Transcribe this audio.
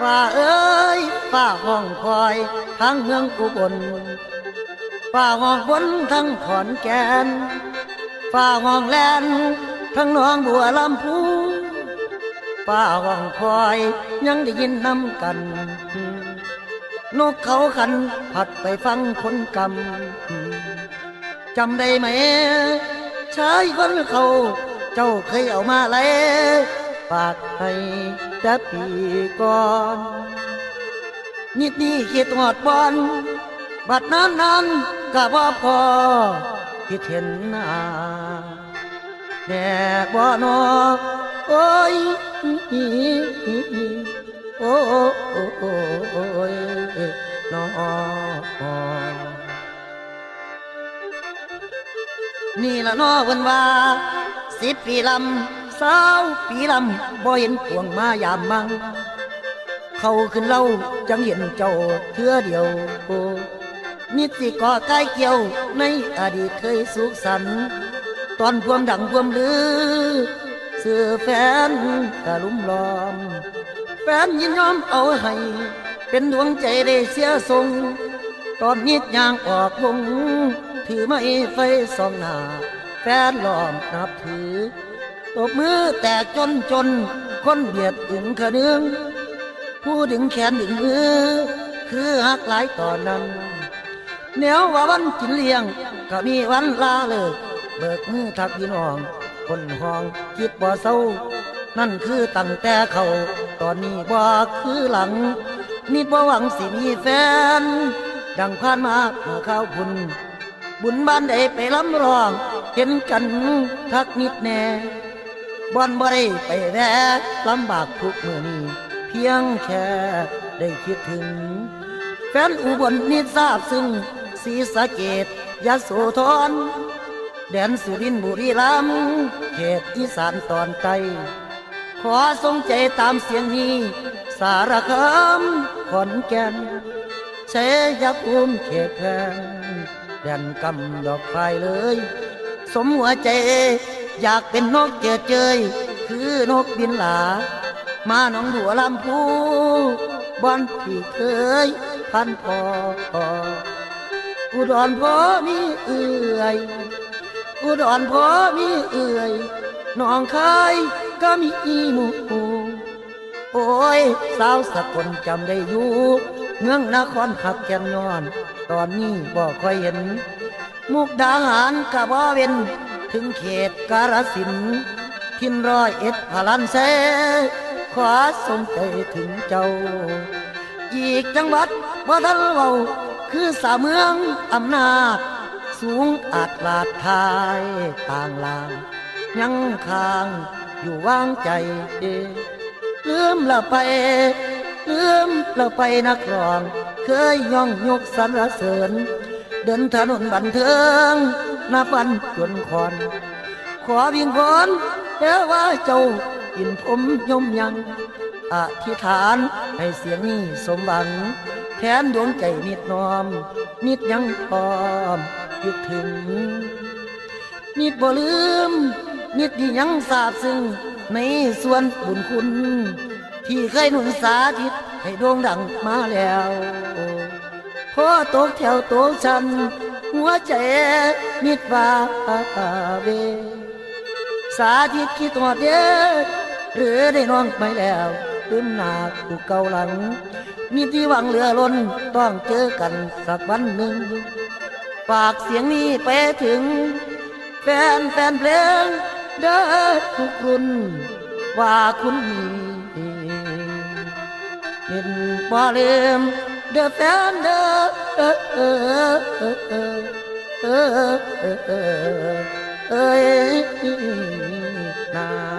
ฝ่าเอ๋ยฝ่าห้องคอยทั้งเมืองอุบลฟ้าห้องบนทั้งขอนแก่นฟ้าห้องแลนทั้งหนองบัวลำพูฟ้าห้องคอยยังได้ยินน้ำกัน นกเขาขันผัดไปฟังคนกำจำได้ไหมชายคนเขาเจ้าเคยเอามาเลยากให้แต่ปีก่อนนิดนี้คิดหอดบอลบัดนั้นนั้นก็บ่พอคิดเห็นหน้าแน่บ่นอโอ้ยโอ้ยนอนี่ละนอเพิ่นว่าสิบปีลำาวปีลำบ่เห็นพวงมายามมัง เขาขึ้นเล่าจังเห็นเจ้าเทื่อเดียวโนิสิก่อใกล้เกี่ยวในอดีตเคยสุขสันต์ตอนพวมดังพวมลือเสือแฟนกะลุ่มล้อม แฟนยินยอมเอาให้ เป็นดวงใจได้เสียทรง ตอนนิดยางออกวง ถือไม้ไฟสองหน้า แฟนล้อมนับถือ ตบมือแตกจนจน คนเบียดอึงขะเนืองผู้ดึงแขนดึงมือ คือหักหลายต่อนนั้นแนวว่าวันกินเลี้ยง ก็มีวันลาเลิกเบิกมือทักพี่น้อง คนห้องคิดบ่เศร้า นั่นคือตั้งแต่เขาตอนนี้บ่คือหลัง นิดบ่หวังสิมีแฟน ดังผ่านมาเมื่อข้าวบุญ บุญบ้านใดไปล้ำร้อง เห็นกันทักนิดแน่ บ่อนบ่ได้ไปแวะลำบากทุกมือนี้ เพียงแค่ได้คิดถึง แฟนอุบลนิดทราบซึ่งศรีสะเกดยะโสธรแดนสุรินทร์บุรีรัมย์เขตอีสานตอนใต้ขอทรงใจตามเสียงนี้ สารคามขอนแก่นเชยภูมิเขตแพงแดนกำดอกไฟเลย สมหัวใจ อยากเป็นนกเจอเจย คือนกบินหลา มาหนองบัวลำพูบอนที่เคยพันพออุดรพ่อมีเอื่อย อุดรพ่อมีเอื่อยหนองคายก็มีอีหมูโอ้ยสาวสกลจำได้อยู่เมืองนครขับแกมยอน ตอนนี้บ่ค่อยเห็น มุกดาหารกะบ่เว้น ถึงเขตกาฬสินทินร้อยเอ็ดพลันเซขอส่งใจถึงเจ้า อีกจังหวัดบ่ทันเว้าคือสาเมืองอำนาจ สูงอาจลาดทายต่างลางยังค้างอยู่ว่างใจลืมละไป ลืมละไปนักร้อง เคยย่องยกสรรเสริญ เดินถนนบันเทิง นับวันจนคอน ขอวิงวอนแล้วว่าเจ้ายินผมยมยังอธิษฐานให้เสียงนี้สมหวัง แทนดวงใจนิดน้อม นิดยังพร้อมคิดถึง นิดบ่ลืม นิดที่ยังทราบซึ้งในส่วนบุญคุณ ที่เคยหนุนสาธิตให้ด่งดังมาแล้ว พอตกแถวโตกฉัน หัวใจนิดว่าเว สาธิตคิดหอดเด้อหรือได้น้องไปแล้วลืมหน้ากูเก่าหลัง มีที่หวังเหลือล้นต้องเจอกันสักวันหนึ่งฝากเสียงนี้ไปถึง แฟนแฟนเพลงเด้อทุกรุ่นว่าคุณมีเห็นบ่ลืมเด้อแฟนเด้อ เอ้ยนา